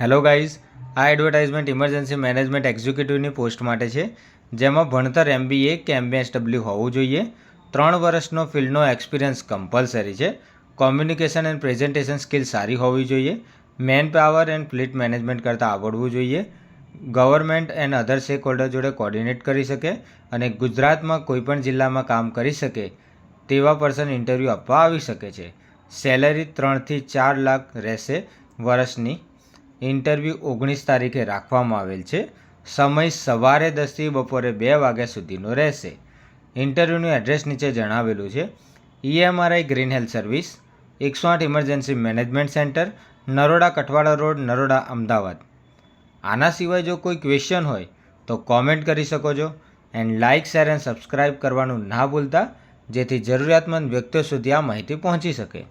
Hello guys આ advertisement emergency management એક્ઝિક્યુટિવની post માટે છે, જેમાં ભણતર એમબીએ કે એમબીએસડબલ્યુ હોવું જોઈએ, ત્રણ વર્ષનો ફિલ્ડનો એક્સપિરિયન્સ કમ્પલસરી છે કોમ્યુનિકેશન એન્ડ પ્રેઝન્ટેશન સ્કિલ સારી હોવી જોઈએ man power and fleet management કરતાં આવડવું જોઈએ government and other stakeholder જોડે કોર્ડિનેટ કરી શકે અને ગુજરાતમાં કોઈપણ જિલ્લામાં કામ કરી શકે, તેવા પર્સન ઇન્ટરવ્યૂ આપવા આવી શકે છે. સેલેરી ત્રણથી ચાર લાખ રહેશે વર્ષની. ઇન્ટરવ્યૂ ઓગણીસ તારીખે રાખવામાં આવેલ છે. સમય સવારે દસથી બપોરે બે વાગ્યા સુધીનો રહેશે. ઇન્ટરવ્યૂનું એડ્રેસ નીચે જણાવેલું છે. ઈએમઆરઆઈ ગ્રીન હેલ્થ સર્વિસ, એકસો આઠ emergency management centre, Naroda Kathwada road, Naroda Ahmedabad. આના સિવાય જો કોઈ ક્વેશ્ચન હોય તો કોમેન્ટ કરી શકો છો and like, share and subscribe કરવાનું ના ભૂલતા, જેથી જરૂરિયાતમંદ વ્યક્તિઓ સુધી આ માહિતી પહોંચી શકે.